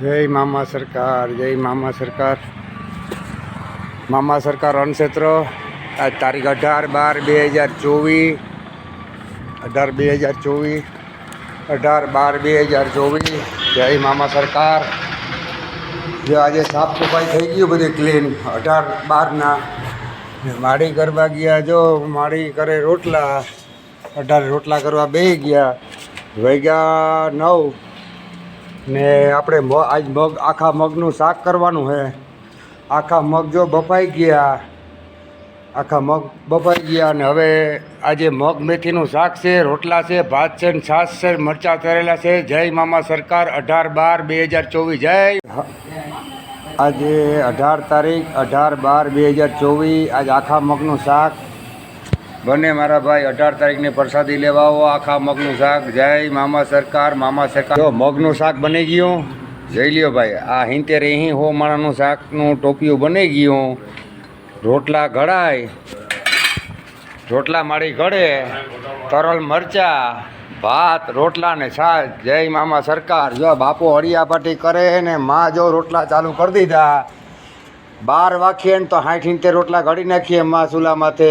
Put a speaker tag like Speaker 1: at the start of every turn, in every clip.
Speaker 1: જય મામા સરકાર, જય મામા સરકાર. મામા સરકાર અનક્ષેત્ર આજ તારીખ અઢાર બાર બે હજાર ચોવીસ. અઢાર બે હજાર ચોવીસ, અઢાર બાર બે હજાર ચોવીસ. જય મામા સરકાર. જે આજે સાફ સફાઈ થઈ ગયું બધી ક્લીન અઢાર બારના. માળી કરવા ગયા, જો માળી કરે રોટલા, અઢાર રોટલા કરવા બે ગયા. વૈગા નવ. ને આપણે આજ મગ, આખા મગનું શાક કરવાનું છે આખા મગ જો બફાઈ ગયા, આખા મગ બફાઈ ગયા અને હવે આજે મગ મેથીનું શાક છે, રોટલા છે, ભાત છે ને છાશ છે, મરચાં તરેલા છે. જય મામા સરકાર, અઢાર બાર બે હજાર ચોવીસ. જય! આજે અઢાર તારીખ, અઢાર બાર બે હજાર ચોવીસ. આજ આખા મગનું શાક બને મારા ભાઈ અઢાર તારીખની પ્રસાદી લેવા આવો. આખા મગનું શાક. જય મામા સરકાર મામા સરકાર. જો મગનું શાક બની ગયું, જઈ લ્યો ભાઈ, આ હિંતેર અહીં હો માણાનું શાકનું ટોપિયું બની ગયું. રોટલા ઘડાય રોટલા માળી ઘડે તરલ મરચા, ભાત, રોટલા ને છાશ જય મામા સરકાર. જો બાપુ હળિયાપાટી કરે ને માં જો રોટલા ચાલુ કરી દીધા, બાર વાગીએ ને તો સાઠ ઇંતેર રોટલા ઘડી નાખીએ માં ચૂલા માથે.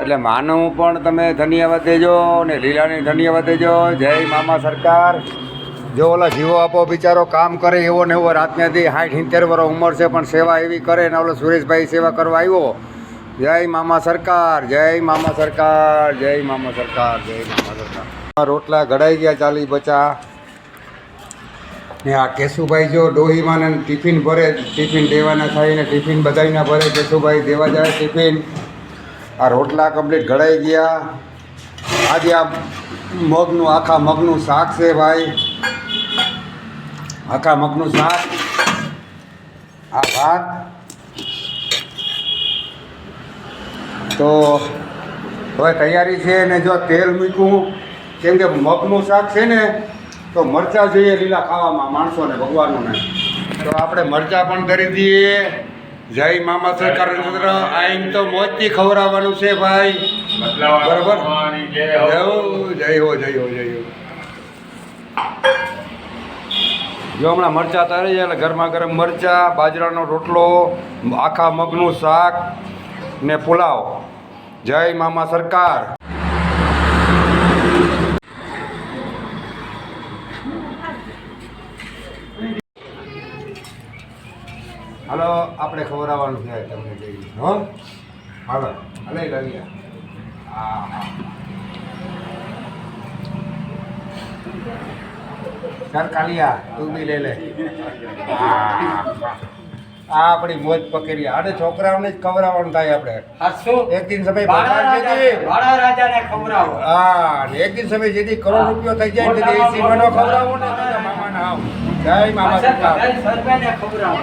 Speaker 1: એટલે માનું પણ તમે ધન્યવાદ દેજો ને લીલાની ધન્યવાદ દેજો. જય મામા સરકાર. જો ઓલા જીવો આપો, બિચારો કામ કરે એવો ને એવો રાતનાથી સાઠ સિત્તેર વર્ષ ઉંમર છે, પણ સેવા એવી કરે ને ઓલો સુરેશભાઈ સેવા કરવા આવ્યો. જય મામા સરકાર, જય મામા સરકાર, જય મામા સરકાર, જય મામા સરકાર. રોટલા ઘડાઈ ગયા ચાલી બચા. ને આ કેશુભાઈ જો ડોહીમાં ટિફિન ભરે, ટિફિન દેવાના થાય ને ટિફિન બધાયના ભરે, કેશુભાઈ દેવા જાય ટિફિન. આ રોટલા કમ્પ્લીટ ઘડાઈ ગયા. આજે આ મગનું, આખા મગનું શાક છે ભાઈ. આખા મગનું શાક. આ ભાત. તો હવે તૈયારી છે ને જો તેલ મૂક્યું, કેમ કે મગનું શાક છે ને, તો મરચાં જોઈએ લીલા ખાવામાં, માણસોને, ભગવાનોને. તો આપણે મરચાં પણ કરી દઈએ. જય મામા સરકાર આઈન તો મોજથી ખવડાવવાનું છે ભાઈ. બરોબર? જય હો. જય હો જય હો જય હો જો હમણાં મરચાં તારી જાય એટલે ગરમા ગરમ મરચાં બાજરાનો રોટલો આખા મગનું શાક ને પુલાવ. જય મામા સરકાર. હાલો આપણે ખવડાવવાનું છે તમને જઈ હો? હાલો હલે લઈ હા સર કાલિયા તું બી લઈ લે. આ આપણી મોજ પકડી આને છોકરાઓને જ ખવડાવવાનું થાય આપણે. એક દિન સમય હા એક દિન સમય જેથી કરોડ રૂપિયો થઈ જાય તેથી મનો ખવડાવો ને મામાના આવ. જય મામા